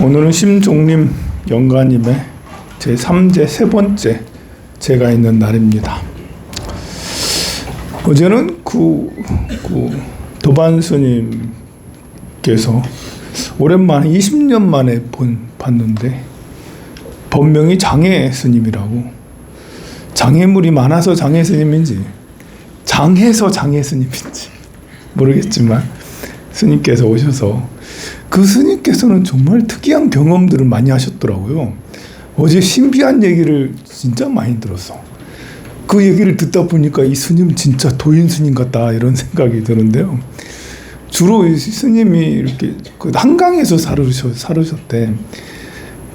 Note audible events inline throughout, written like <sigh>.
오늘은 심종림 영가님의 제 3제 세 번째 제가 있는 날입니다. 어제는 그, 그 도반 스님께서 오랜만에 20년 만에 본, 봤는데 본명이 장애 스님이라고 장애물이 많아서 장애 스님인지 장해서 장애 스님인지 모르겠지만 스님께서 오셔서 그 스님께서는 정말 특이한 경험들을 많이 하셨더라고요. 어제 신비한 얘기를 진짜 많이 들었어. 그 얘기를 듣다 보니까 이 스님 진짜 도인 스님 같다 이런 <laughs> 생각이 드는데요. 주로 이 스님이 이렇게 그 한강에서 살으셨, 살으셨 대.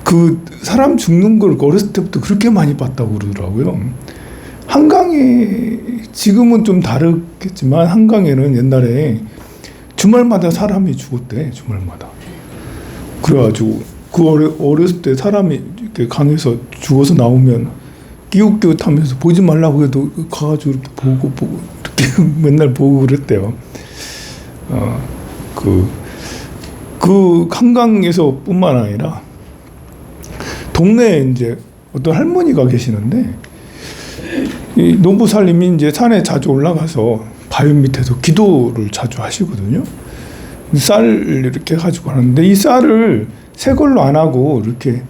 그 사람 죽는 걸 어렸을 때부터 그렇게 많이 봤다고 그러더라고요. 한강에 지금은 좀 다르겠지만 한강에는 옛날에 주말마다 사람이 죽었대 주말마다. 그래가지고 그 어려, 어렸을 때 사람이 이렇게 강에서 죽어서 나오면 끼웃끼웃하면서 보지 말라고 해도 가가지고 이렇게 보고 보고 이렇게 <laughs> 맨날 보고 그랬대요. 어그 그 한강에서뿐만 아니라 동네에 이제 어떤 할머니가 계시는데 이 노부살님이 이제 산에 자주 올라가서 바위 밑에서 기도를 자주 하시거든요. 쌀 이렇게 가지고 하는데 이 쌀을 새 걸로 안 하고 이렇게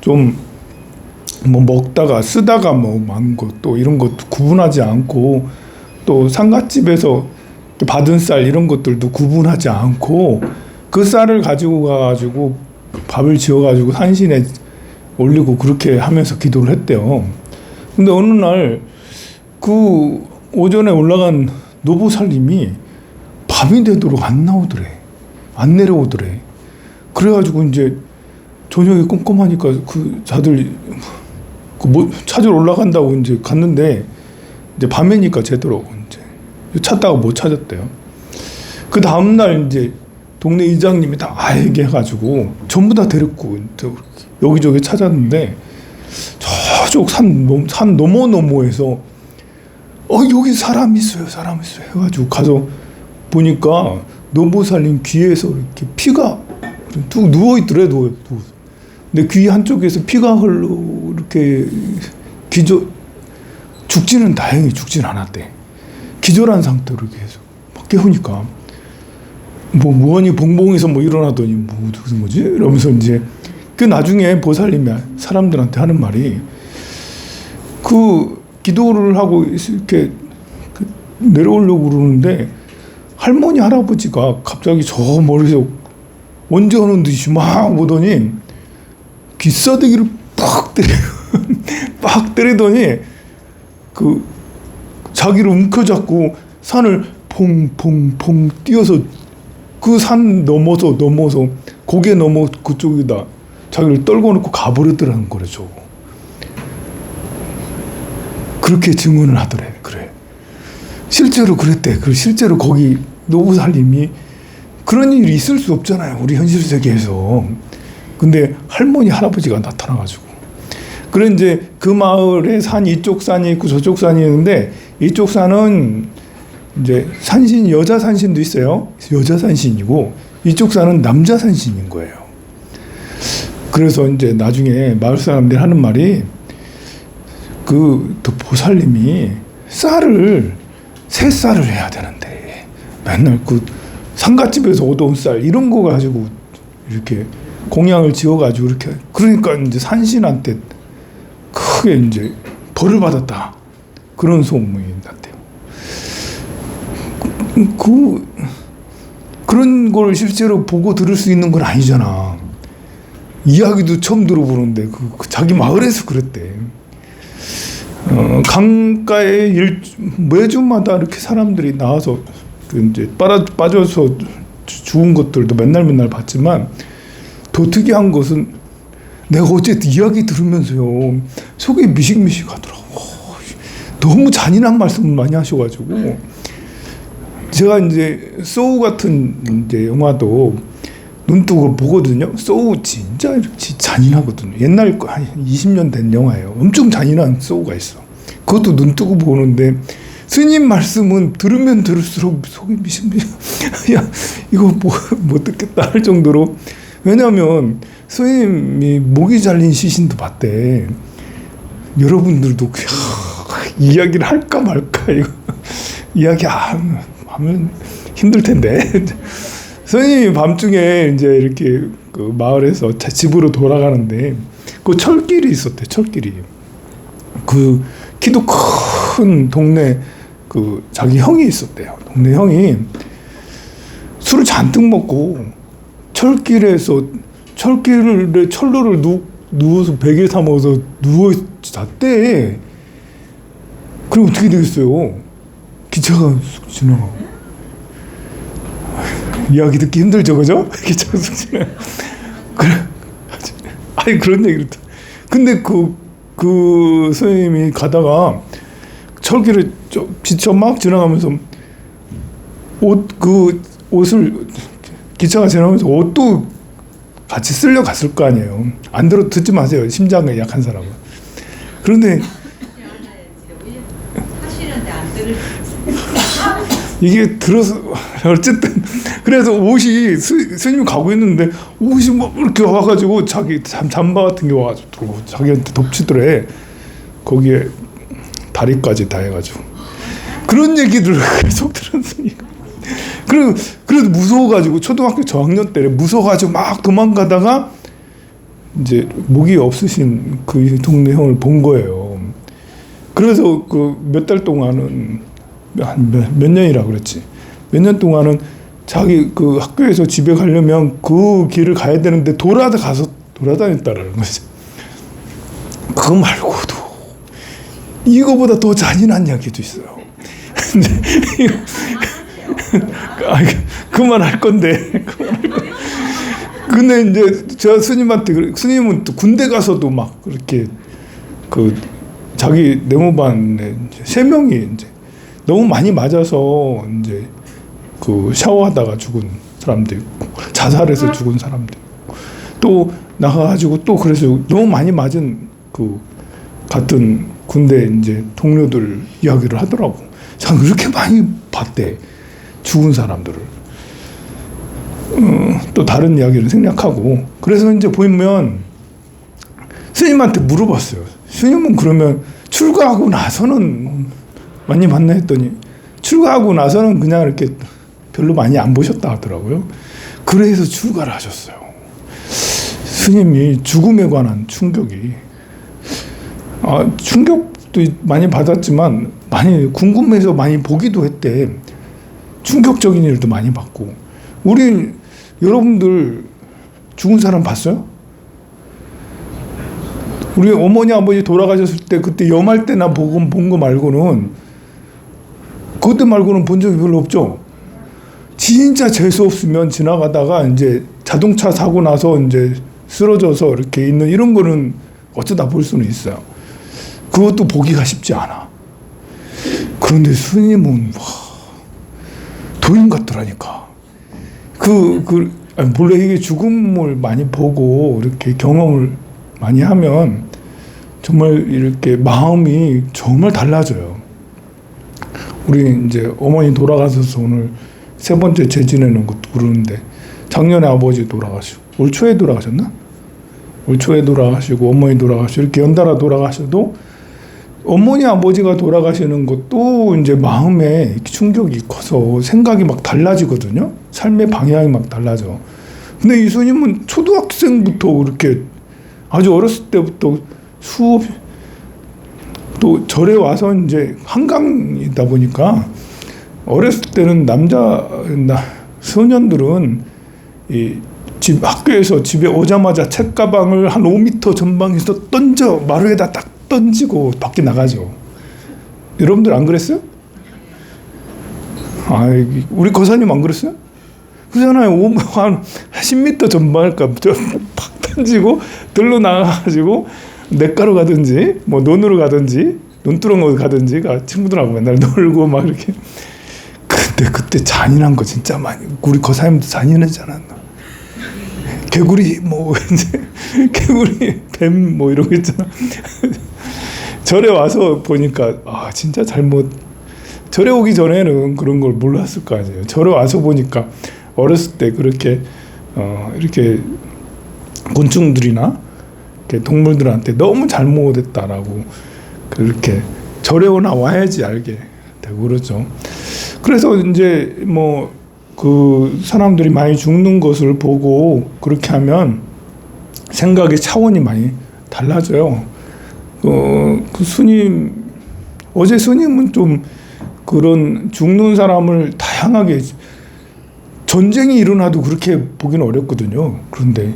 좀 뭐 먹다가 쓰다가 뭐 망고 또 이런 것도 구분하지 않고 또 상갓집에서 받은 쌀 이런 것들도 구분하지 않고 그 쌀을 가지고 가가지고 밥을 지어 가지고 산신에 올리고 그렇게 하면서 기도를 했대요. 근데 어느 날 그 오전에 올라간 노부살님이 밤이 되도록 안 나오더래. 안 내려오더래. 그래가지고 이제 저녁에 꼼꼼하니까 그 자들 그뭐 찾으러 올라간다고 이제 갔는데 이제 밤이니까 제대로 이제 찾다가 못 찾았대요. 그 다음 날 이제 동네 이장님이 다 알게 해가지고 전부 다 데리고 여기저기 찾았는데 저쪽 산, 산 너머 너머에서 어 여기 사람 있어요 사람 있어요 해가지고 가서 보니까 노보살님 귀에서 이렇게 피가 뚝 누워 있더래 누워. 근데 귀 한쪽에서 피가 흘러 이렇게 기저 죽지는 다행히 죽진 않았대. 기절한 상태로 계속 막 깨우니까 뭐 무언이 봉봉해서 뭐 일어나더니 뭐 무슨 뭐지 이러면서 이제 그 나중에 보살님이 사람들한테 하는 말이 그 기도를 하고 이렇게 그 내려오려고 그러는데 할머니 할아버지가 갑자기 저 멀리서 언제 오는 듯이 막 오더니 귀싸대기를 팍 때려 <laughs> 팍 때리더니 그 자기를 움켜잡고 산을 퐁퐁퐁 뛰어서 그 산 넘어서 넘어서 고개 넘어 그쪽에다 자기를 떨궈 놓고 가버렸더라는 거죠. 그렇게 증언을 하더래. 그래. 실제로 그랬대. 그 실제로 거기 노부살님이 그런 일이 있을 수 없잖아요. 우리 현실 세계에서. 근데 할머니 할아버지가 나타나가지고. 그래 이제 그 마을에 산 이쪽 산이 있고 저쪽 산이 있는데 이쪽 산은 이제 산신 여자 산신도 있어요. 여자 산신이고 이쪽 산은 남자 산신인 거예요. 그래서 이제 나중에 마을 사람들이 하는 말이 그 보살님이 쌀을 새 쌀을 해야 되는데 맨날 그 상갓집에서 얻어온 쌀 이런 거 가지고 이렇게 공양을 지어가지고 이렇게 그러니까 이제 산신한테 크게 이제 벌을 받았다 그런 소문이 났대요. 그, 그 그런 걸 실제로 보고 들을 수 있는 건 아니잖아. 이야기도 처음 들어보는데 그, 그 자기 마을에서 그랬대. 어, 강가에 일, 매주마다 이렇게 사람들이 나와서 그 이제 빠져, 빠져서 죽은 것들도 맨날 맨날 봤지만 더 특이한 것은 내가 어제 이야기 들으면서요. 속이 미식미식 하더라고. 너무 잔인한 말씀을 많이 하셔가지고. 제가 이제 소우 같은 이제 영화도 눈뜨고 보거든요. 소우 진짜 이렇게 잔인하거든요. 옛날 거한 20년 된 영화예요. 엄청 잔인한 소우가 있어. 그것도 눈뜨고 보는데 스님 말씀은 들으면 들을수록 속이 미심미심. <laughs> 야 이거 뭐, 못 듣겠다 할 정도로 왜냐하면 스님이 목이 잘린 시신도 봤대. 여러분들도 그, 이야기를 할까 말까 이거 <laughs> 이야기 안 하면 힘들 텐데. <laughs> 스님이 밤중에 이제 이렇게 그 마을에서 자- 집으로 돌아가는데 그 철길이 있었대 철길이. 그 키도 큰 동네 그 자기 형이 있었대요. 동네 형이 술을 잔뜩 먹고 철길에서 철길에 철로를 누, 누워서 베개 삼아서 누워 잤대. 그럼 어떻게 되겠어요? 기차가 쑥 지나가고 이야기 듣기 힘들죠, 그죠? 기차가 쑥 지나. 그래, 아니 그런 얘기를. 듣- 근데 그, 그 선생님이 가다가 철길을 저- 지쳐 막 지나가면서 옷, 그 옷을 기차가 지나가면서 옷도 같이 쓸려 갔을 거 아니에요. 안 들어 듣지 마세요. 심장이 약한 사람은. 그런데 이게 들어서 <laughs> 어쨌든 그래서 옷이 스, 스님 가고 있는데 옷이 막 이렇게 와가지고 자기 잠, 잠바 같은 게 와가지고 자기한테 덮치더래 거기에 다리까지 다 해가지고 그런 얘기들을 <laughs> 계속 들은 스님 그래 그래도 무서워가지고 초등학교 저학년 때 무서워가지고 막 도망가다가 이제 목이 없으신 그 동네 형을 본 거예요. 그래서 그 몇 달 동안은 한몇 몇 년이라 그랬지. 몇 년 동안은 자기 그 학교에서 집에 가려면 그 길을 가야 되는데 돌아다 가서 돌아다녔다라는 거지. 그거 말고도 이거보다 더 잔인한 이야기도 있어요. 근데 아, 그만할 건데. 근데 이제 저 스님한테 스님은 또 군대 가서도 막 그렇게 그 자기 네모반에 세 명이 이제 너무 많이 맞아서 이제 그 샤워하다가 죽은 사람도 있고 자살해서 죽은 사람도 있고 또 나가가지고 또 그래서 너무 많이 맞은 그 같은 군대 이제 동료들 이야기를 하더라고. 참 그렇게 많이 봤대 죽은 사람들을. 어, 또 다른 이야기를 생략하고 그래서 이제 보면 스님한테 물어봤어요. 스님은 그러면 출가하고 나서는 많이 만나 했더니 출가하고 나서는 그냥 이렇게 별로 많이 안 보셨다 하더라고요. 그래서 출가를 하셨어요. 스님이 죽음에 관한 충격이 아, 충격도 많이 받았지만 많이 궁금해서 많이 보기도 했대. 충격적인 일도 많이 봤고 우리 여러분들 죽은 사람 봤어요? 우리 어머니 아버지 돌아가셨을 때 그때 염할 때나 보고 본거 말고는 그때 말고는 본 적이 별로 없죠. 진짜 재수 없으면 지나가다가 이제 자동차 사고 나서 이제 쓰러져서 이렇게 있는 이런 거는 어쩌다 볼 수는 있어요. 그것도 보기가 쉽지 않아. 그런데 스님은 와, 도인 같더라니까. 그, 그, 본래 이게 죽음을 많이 보고 이렇게 경험을 많이 하면 정말 이렇게 마음이 정말 달라져요. 우리 이제 어머니 돌아가셔서 오늘 세 번째 재지내는 것도 그러는데 작년에 아버지 돌아가시고 올 초에 돌아가셨나? 올 초에 돌아가시고 어머니 돌아가시고 이렇게 연달아 돌아가셔도 어머니 아버지가 돌아가시는 것도 이제 마음에 충격이 커서 생각이 막 달라지거든요. 삶의 방향이 막 달라져. 근데 이 스님은 초등학생부터 이렇게 아주 어렸을 때부터 수업 또 절에 와서 이제 한강이다 보니까 어렸을 때는 남자 나 소년들은 이 집 학교에서 집에 오자마자 책가방을 한 5m 전방에서 던져 마루에다 딱 던지고 밖에 나가죠. 여러분들 안 그랬어요? 아, 우리 거사님 안 그랬어요? 그잖아요. 오- 한 10m 전방일까 팍 던지고 들러 나가가지고 냇가로 가든지 뭐 논으로 가든지 논두렁으로 가든지 가 친구들하고 맨날 놀고 막 이렇게. 근데 그때 잔인한 거 진짜 많이 우리 거사님도 잔인하지 않았나? 개구리 뭐 <laughs> 개구리 뱀 뭐 이런 거 있잖아. 절에 와서 보니까 아 진짜 잘못 절에 오기 전에는 그런 걸 몰랐을 거 아니에요. 절에 와서 보니까 어렸을 때 그렇게 어 이렇게 곤충들이나 이렇게 동물들한테 너무 잘못했다라고 그렇게 절에 오 나 와야지 알게 되고 그러죠. 그래서 이제 뭐 그 사람들이 많이 죽는 것을 보고 그렇게 하면 생각의 차원이 많이 달라져요. 어, 그 스님 어제 스님은 좀 그런 죽는 사람을 다양하게 전쟁이 일어나도 그렇게 보기는 어렵거든요. 그런데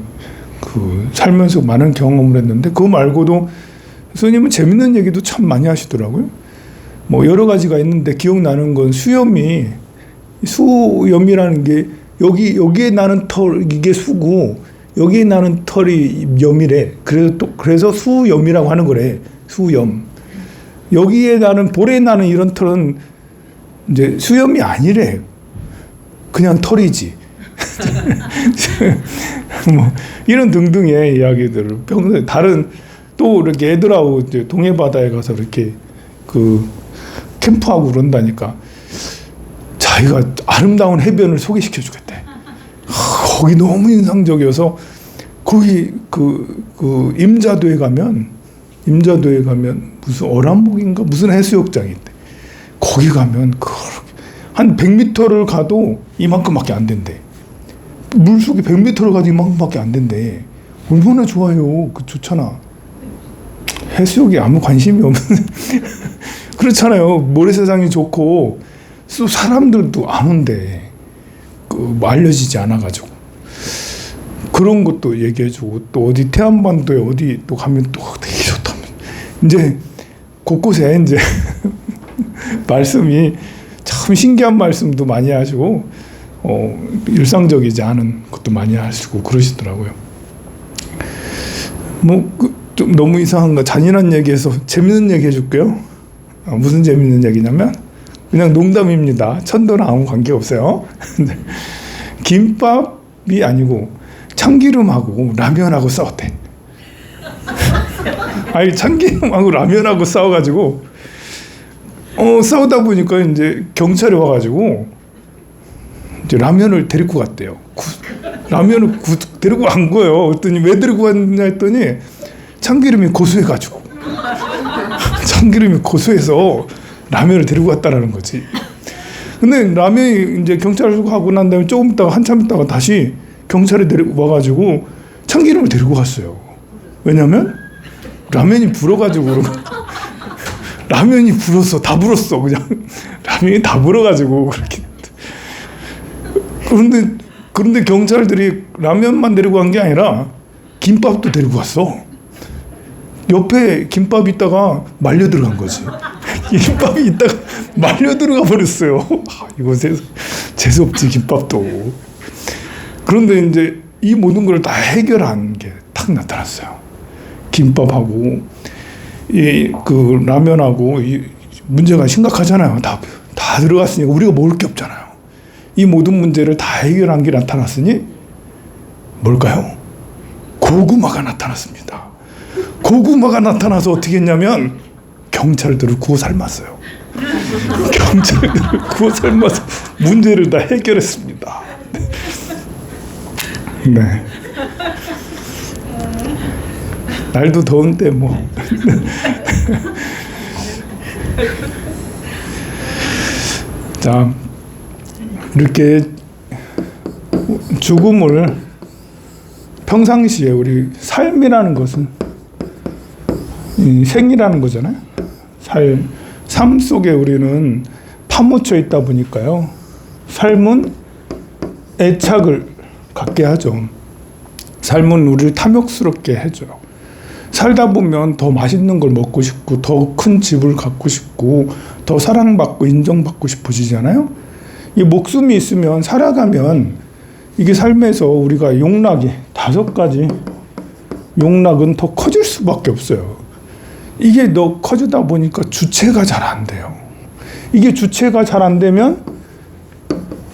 그 살면서 많은 경험을 했는데 그거 말고도 스님은 재밌는 얘기도 참 많이 하시더라고요. 뭐 여러 가지가 있는데 기억나는 건 수염이 수염이라는 게 여기 여기에 나는 털 이게 수고 여기에 나는 털이 염이래. 그래서 또 그래서 수염이라고 하는 거래. 수염. 여기에 나는 볼에 나는 이런 털은 이제 수염이 아니래. 그냥 털이지. <laughs> 뭐 이런 등등의 이야기들을 평소에 다른 또 이렇게 애들하고 이제 동해 바다에 가서 이렇게 그 캠프하고 그런다니까 자기가 아름다운 해변을 소개시켜 주겠대. 거기 너무 인상적이어서 거기 그, 그 임자도에 가면 임자도에 가면 무슨 어란목인가 무슨 해수욕장이 있대. 거기 가면 한 100m를 가도 이만큼밖에 안 된대. 물속에 100m를 가도 이만큼밖에 안 된대. 얼마나 좋아요. 그 좋잖아. 해수욕에 아무 관심이 없는 <laughs> 그렇잖아요. 모래사장이 좋고 또 사람들도 안 온대. 그 뭐 알려지지 않아가지고 그런 것도 얘기해주고 또 어디 태안반도에 어디 또 가면 또 되게 좋다면 이제 곳곳에 이제 <laughs> 말씀이 참 신기한 말씀도 많이 하시고 어, 일상적이지 않은 것도 많이 하시고 그러시더라고요. 뭐좀 너무 이상한가 잔인한 얘기해서 재밌는 얘기 해줄게요. 아, 무슨 재밌는 얘기냐면 그냥 농담입니다. 천도랑 아무 관계 없어요. <laughs> 김밥이 아니고 참기름하고 라면하고 싸웠대. <laughs> 아니 참기름하고 라면하고 싸워가지고 어 싸우다 보니까 이제 경찰이 와가지고 이제 라면을 데리고 갔대요. 구, 라면을 구, 데리고 간 거예요. 그랬더니 왜 데리고 갔냐 했더니 참기름이 고소해가지고 <laughs> 참기름이 고소해서 라면을 데리고 갔다라는 거지. 근데 라면이 이제 경찰 가고 난 다음에 조금 있다가 한참 있다가 다시 경찰이 데리고 와가지고 참기름을 데리고 갔어요. 왜냐면 라면이 불어가지고 <laughs> 라면이 불었어. 다 불었어. 그냥 <laughs> 라면이 다 불어가지고 그렇게. 그런데 그런데 경찰들이 라면만 데리고 간 게 아니라 김밥도 데리고 갔어. 옆에 김밥 있다가 말려 들어간 거지. <laughs> 김밥이 있다가 말려 들어가 버렸어요. 아, 이거 재수, 재수 없지 김밥도. 그런데 이제 이 모든 걸 다 해결한 게 탁 나타났어요. 김밥하고 이 그 라면하고 이 문제가 심각하잖아요. 다, 다 들어갔으니까 우리가 먹을 게 없잖아요. 이 모든 문제를 다 해결한 게 나타났으니 뭘까요? 고구마가 나타났습니다. 고구마가 나타나서 어떻게 했냐면 경찰들을 구워 삶았어요. 경찰들을 구워 삶아서 문제를 다 해결했습니다. 네. 날도 더운데 뭐. <laughs> 자, 이렇게 죽음을 평상시에 우리 삶이라는 것은 생이라는 거잖아요. 살, 삶 속에 우리는 파묻혀 있다 보니까요. 삶은 애착을 갖게 하죠. 삶은 우리를 탐욕스럽게 해줘요. 살다 보면 더 맛있는 걸 먹고 싶고, 더 큰 집을 갖고 싶고, 더 사랑받고 인정받고 싶어지잖아요. 이 목숨이 있으면 살아가면 이게 삶에서 우리가 용락이 다섯 가지 용락은 더 커질 수밖에 없어요. 이게 더 커지다 보니까 주체가 잘 안 돼요. 이게 주체가 잘 안 되면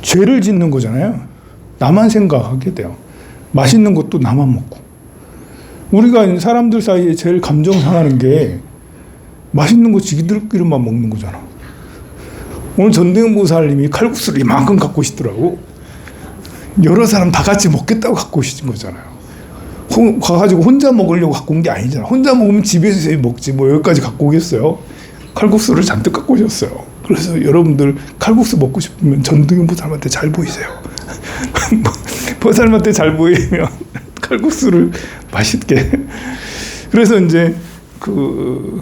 죄를 짓는 거잖아요. 나만 생각하게 돼요. 맛있는 것도 나만 먹고. 우리가 사람들 사이에 제일 감정 상하는 게 맛있는 거 지들끼리만 먹는 거잖아. 오늘 전대현 보살님이 칼국수를 이만큼 갖고 오시더라고. 여러 사람 다 같이 먹겠다고 갖고 오신 거잖아요. 호- 가가지고 혼자 먹으려고 갖고 온 게 아니잖아. 혼자 먹으면 집에서 먹지 뭐 여기까지 갖고 오겠어요. 칼국수를 잔뜩 갖고 오셨어요. 그래서 여러분들 칼국수 먹고 싶으면 전등현 보살한테 잘 보이세요. <laughs> 보살한테 잘 보이면 <laughs> 칼국수를 맛있게. 그래서 이제 그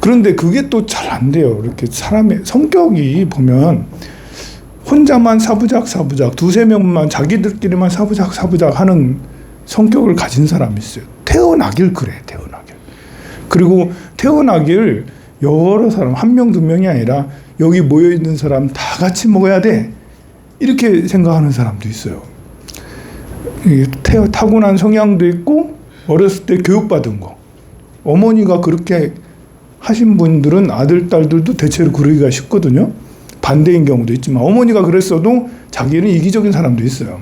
그런데 그게 또 잘 안 돼요. 이렇게 사람의 성격이 보면 혼자만 사부작 사부작 두세 명만 자기들끼리만 사부작 사부작 하는 성격을 가진 사람이 있어요. 태어나길 그래 태어나길. 그리고 태어나길 여러 사람 한 명 두 명이 아니라 여기 모여 있는 사람 다 같이 먹어야 돼 이렇게 생각하는 사람도 있어요. 이 태어 타고난 성향도 있고 어렸을 때 교육받은 거 어머니가 그렇게 하신 분들은 아들 딸들도 대체로 그러기가 쉽거든요. 반대인 경우도 있지만 어머니가 그랬어도 자기는 이기적인 사람도 있어요.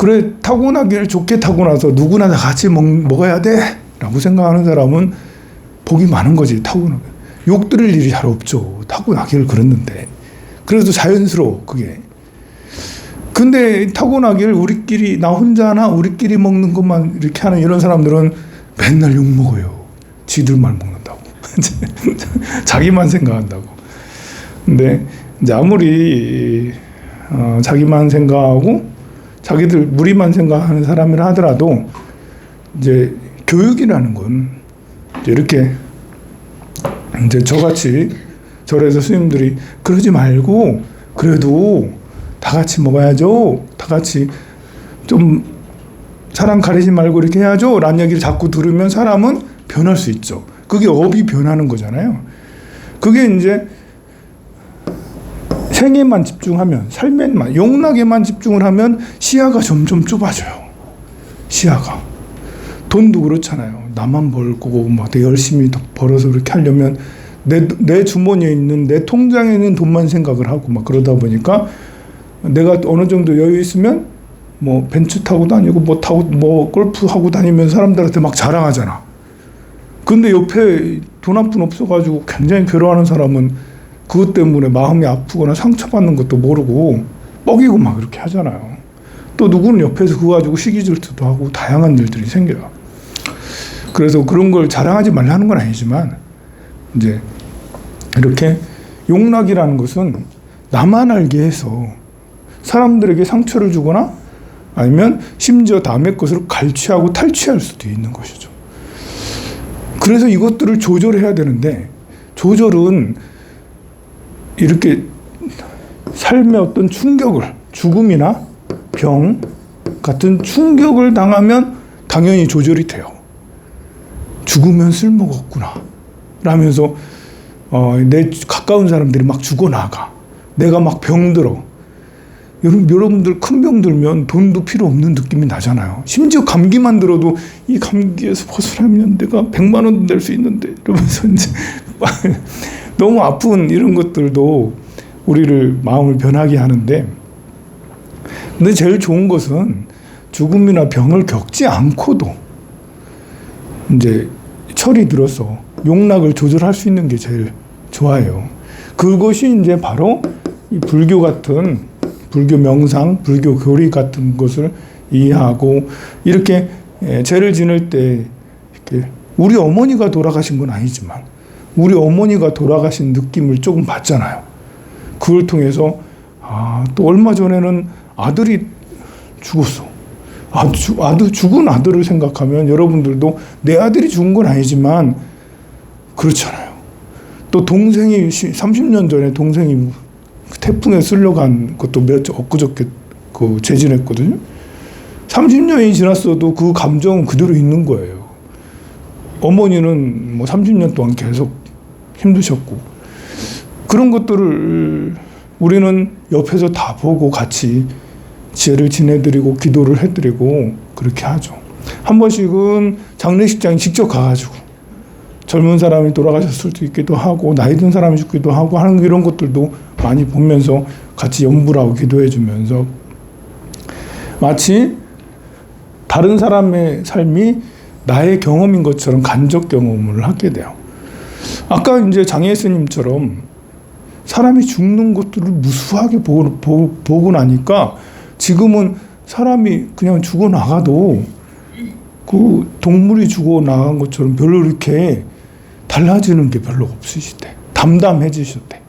그 그래 타고나기를 좋게 타고나서 누구나 다 같이 먹, 먹어야 돼라고 생각하는 사람은 복이 많은 거지 타고나 욕 들을 일이 잘 없죠. 타고나기를 그랬는데 그래도 자연스러워 그게. 근데 타고나기를 우리끼리 나 혼자나 우리끼리 먹는 것만 이렇게 하는 이런 사람들은 맨날 욕 먹어요. 지들만 먹는다고. <laughs> 자기만 생각한다고. 근데 이제 아무리 어, 자기만 생각하고 자기들 무리만 생각하는 사람이라 하더라도 이제 교육이라는 건 이제 이렇게 이제 저같이 절에서 스님들이 그러지 말고 그래도 다 같이 먹어야죠. 다 같이 좀 사람 가리지 말고 이렇게 해야죠. 라는 얘기를 자꾸 들으면 사람은 변할 수 있죠. 그게 업이 변하는 거잖아요. 그게 이제 생에만 집중하면 삶에만 용락에만 집중을 하면 시야가 점점 좁아져요. 시야가 돈도 그렇잖아요. 나만 벌 거고 막 되게 열심히 더 벌어서 그렇게 하려면 내, 내 주머니에 있는 내 통장에 있는 돈만 생각을 하고 막 그러다 보니까 내가 어느 정도 여유 있으면 뭐 벤츠 타고 다니고 뭐 타고 뭐 골프 하고 다니면 사람들한테 막 자랑하잖아. 근데 옆에 돈 한 푼 없어가지고 굉장히 괴로워하는 사람은 그것 때문에 마음이 아프거나 상처받는 것도 모르고 뻐기고 막 그렇게 하잖아요. 또 누구는 옆에서 그거 가지고 시기 질투도 하고 다양한 일들이 생겨요. 그래서 그런 걸 자랑하지 말라는 건 아니지만 이제 이렇게 용락이라는 것은 나만 알게 해서 사람들에게 상처를 주거나 아니면 심지어 남의 것을 갈취하고 탈취할 수도 있는 것이죠. 그래서 이것들을 조절해야 되는데 조절은 이렇게 삶의 어떤 충격을 죽음이나 병 같은 충격을 당하면 당연히 조절이 돼요. 죽으면 쓸모가 없구나. 라면서 어, 내 가까운 사람들이 막 죽어나가. 내가 막 병들어. 여러분, 여러분들 큰 병 들면 돈도 필요 없는 느낌이 나잖아요. 심지어 감기만 들어도 이 감기에서 벗어나면 내가 100만 원낼수 있는데 이러면서 이제 <laughs> 너무 아픈 이런 것들도 우리를 마음을 변하게 하는데 근데 제일 좋은 것은 죽음이나 병을 겪지 않고도 이제 철이 들어서 용락을 조절할 수 있는 게 제일 좋아요. 그것이 이제 바로 이 불교 같은 불교 명상, 불교 교리 같은 것을 이해하고 이렇게 예, 죄를 지낼 때 이렇게 우리 어머니가 돌아가신 건 아니지만 우리 어머니가 돌아가신 느낌을 조금 받잖아요. 그걸 통해서 아, 또 얼마 전에는 아들이 죽었어. 아, 주, 아들 죽은 아들을 생각하면 여러분들도 내 아들이 죽은 건 아니지만 그렇잖아요. 또 동생이 30년 전에 동생이 태풍에 쓸려간 것도 몇 엊그저께 그 재진했거든요. 30년이 지났어도 그 감정은 그대로 있는 거예요. 어머니는 뭐 30년 동안 계속 힘드셨고 그런 것들을 우리는 옆에서 다 보고 같이 지혜를 지내드리고 기도를 해드리고 그렇게 하죠. 한 번씩은 장례식장에 직접 가가지고 젊은 사람이 돌아가셨을 수 있기도 하고 나이 든 사람이 죽기도 하고 하는 이런 것들도 많이 보면서 같이 염불하고 기도해 주면서 마치 다른 사람의 삶이 나의 경험인 것처럼 간접 경험을 하게 돼요. 아까 이제 장혜 스님처럼 사람이 죽는 것들을 무수하게 보고, 보고, 보고 나니까 지금은 사람이 그냥 죽어 나가도 그 동물이 죽어 나간 것처럼 별로 이렇게 달라지는 게 별로 없으시대. 담담해지셨대.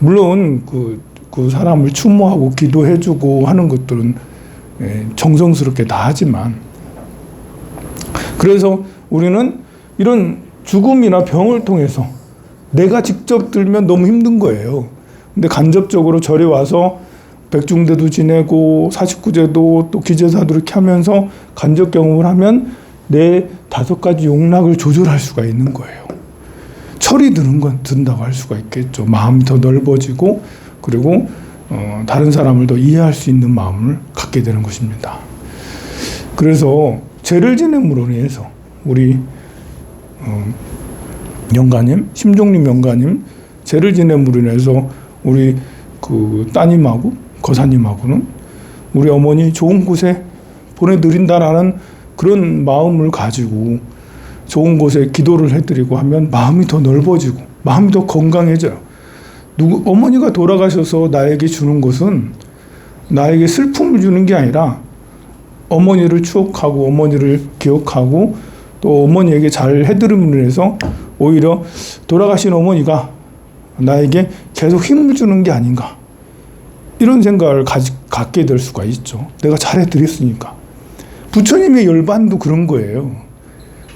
물론 그, 그 사람을 추모하고 기도해주고 하는 것들은 예, 정성스럽게 다 하지만 그래서 우리는 이런 죽음이나 병을 통해서 내가 직접 들면 너무 힘든 거예요. 근데 간접적으로 절에 와서 백중대도 지내고 사십구제도 또 기제사도 이렇게 하면서 간접 경험을 하면 내 다섯 가지 용락을 조절할 수가 있는 거예요. 철이 드는 건 든다고 할 수가 있겠죠. 마음이 더 넓어지고 그리고 어, 다른 사람을 더 이해할 수 있는 마음을 갖게 되는 것입니다. 그래서 죄를 지냄으로 인해서 우리 어, 영가님, 심종님 영가님 죄를 지냄으로 인해서 우리 그 따님하고 거사님하고는 우리 어머니 좋은 곳에 보내드린다라는 그런 마음을 가지고 좋은 곳에 기도를 해드리고 하면 마음이 더 넓어지고 마음이 더 건강해져요. 누구 어머니가 돌아가셔서 나에게 주는 것은 나에게 슬픔을 주는 게 아니라 어머니를 추억하고 어머니를 기억하고 또 어머니에게 잘 해드림으로 인해서 오히려 돌아가신 어머니가 나에게 계속 힘을 주는 게 아닌가 이런 생각을 가지, 갖게 될 수가 있죠. 내가 잘해드렸으니까. 부처님의 열반도 그런 거예요.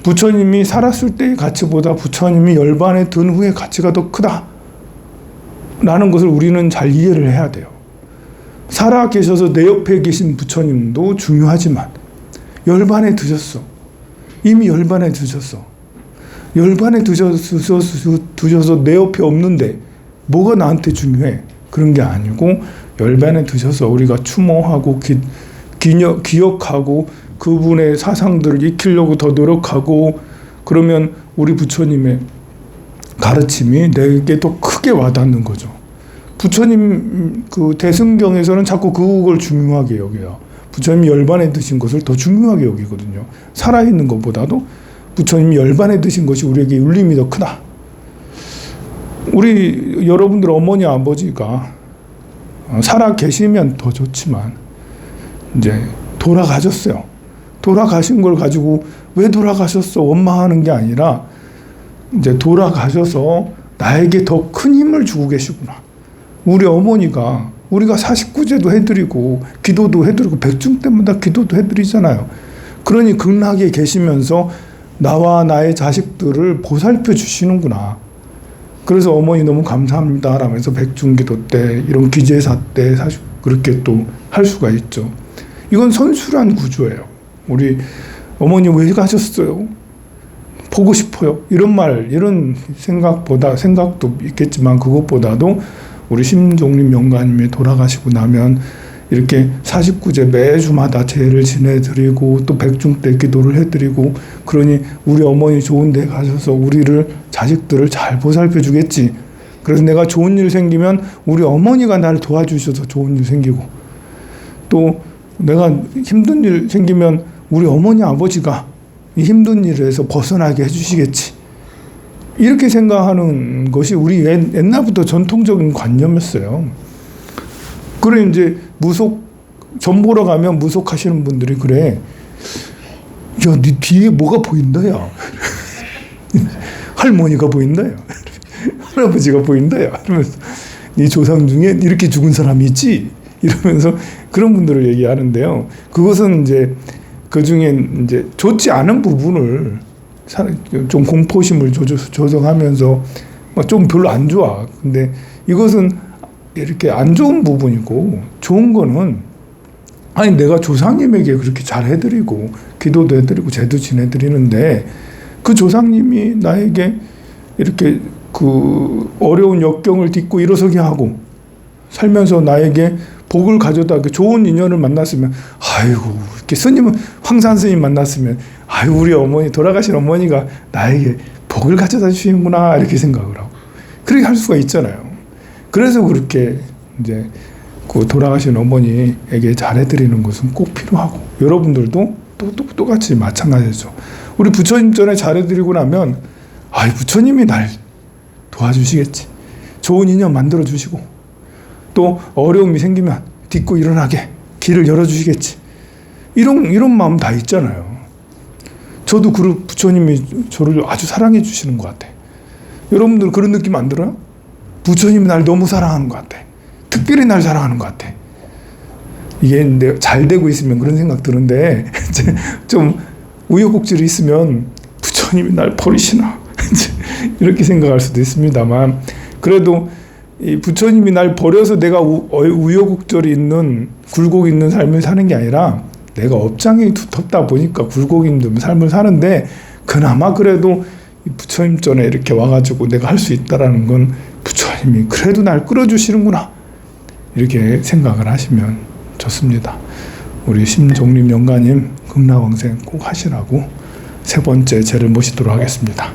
부처님이 살았을 때의 가치보다 부처님이 열반에 든 후의 가치가 더 크다. 라는 것을 우리는 잘 이해를 해야 돼요. 살아 계셔서 내 옆에 계신 부처님도 중요하지만 열반에 드셨어. 이미 열반에 드셨어. 열반에 드셔서, 드셔서 내 옆에 없는데 뭐가 나한테 중요해? 그런 게 아니고 열반에 드셔서 우리가 추모하고 기, 기녀, 기억하고 그분의 사상들을 익히려고 더 노력하고 그러면 우리 부처님의 가르침이 내게 더 크게 와닿는 거죠. 부처님 그 대승경에서는 자꾸 그걸 중요하게 여겨요. 부처님이 열반에 드신 것을 더 중요하게 여기거든요. 살아있는 것보다도 부처님이 열반에 드신 것이 우리에게 울림이 더 크다. 우리 여러분들 어머니 아버지가 살아 계시면 더 좋지만 이제 돌아가셨어요. 돌아가신 걸 가지고 왜 돌아가셨어 원망하는 게 아니라 이제 돌아가셔서 나에게 더 큰 힘을 주고 계시구나. 우리 어머니가 우리가 49제도 해드리고 기도도 해드리고 백중 때마다 기도도 해드리잖아요. 그러니 극락에 계시면서 나와 나의 자식들을 보살펴 주시는구나. 그래서 어머니 너무 감사합니다. 라면서 백중기도 때 이런 기제사 때 사실 그렇게 또 할 수가 있죠. 이건 선술한 구조예요. 우리 어머니 왜 가셨어요? 보고 싶어요. 이런 말, 이런 생각보다, 생각도 있겠지만 그것보다도 우리 심종림 명가님이 돌아가시고 나면 이렇게 49제 매주마다 제를 지내드리고 또 백중 때 기도를 해드리고 그러니 우리 어머니 좋은 데 가셔서 우리를 자식들을 잘 보살펴 주겠지. 그래서 내가 좋은 일 생기면 우리 어머니가 나를 도와주셔서 좋은 일 생기고 또 내가 힘든 일 생기면 우리 어머니 아버지가 이 힘든 일에서 벗어나게 해주시겠지. 이렇게 생각하는 것이 우리 옛날부터 전통적인 관념이었어요. 그래 이제 무속 전 보러 가면 무속하시는 분들이 그래. 야, 네 뒤에 뭐가 보인다야. <laughs> 할머니가 보인다야. <laughs> 할아버지가 보인다야. 이러면서 네 조상 중에 이렇게 죽은 사람이 있지. 이러면서 그런 분들을 얘기하는데요. 그것은 이제 그 중에 이제 좋지 않은 부분을 좀 공포심을 조정하면서 좀 별로 안 좋아. 근데 이것은 이렇게 안 좋은 부분이고 좋은 거는 아니 내가 조상님에게 그렇게 잘 해드리고 기도도 해드리고 제도 지내드리는데 그 조상님이 나에게 이렇게 그 어려운 역경을 딛고 일어서게 하고 살면서 나에게 복을 가져다 좋은 인연을 만났으면 아이고 이렇게 스님은 황산 스님 만났으면 아유 우리 어머니 돌아가신 어머니가 나에게 복을 가져다 주시는구나 이렇게 생각을 하고 그렇게 할 수가 있잖아요. 그래서 그렇게 이제 그 돌아가신 어머니에게 잘해드리는 것은 꼭 필요하고 여러분들도 또, 또 똑같이 마찬가지죠. 우리 부처님 전에 잘해드리고 나면 아 부처님이 날 도와주시겠지. 좋은 인연 만들어 주시고 또 어려움이 생기면 딛고 일어나게 길을 열어주시겠지. 이런 이런 마음 다 있잖아요. 저도 그 부처님이 저를 아주 사랑해 주시는 것 같아. 여러분들 그런 느낌 안 들어요? 부처님이 날 너무 사랑하는 것 같아. 특별히 날 사랑하는 것 같아. 이게 내- 잘 되고 있으면 그런 생각 드는데 <laughs> 좀 우여곡절이 있으면 부처님이 날 버리시나 <laughs> 이렇게 생각할 수도 있습니다만 그래도 이 부처님이 날 버려서 내가 우, 어- 우여곡절이 있는 굴곡 있는 삶을 사는 게 아니라 내가 업장이 두텁다 보니까 굴곡 있는 삶을 사는데 그나마 그래도 이 부처님 전에 이렇게 와가지고 내가 할 수 있다라는 건 부처님이 그래도 날 끌어주시는구나 이렇게 생각을 하시면 좋습니다. 우리 심종림 영가님 극락왕생 꼭 하시라고 세 번째 제를 모시도록 하겠습니다.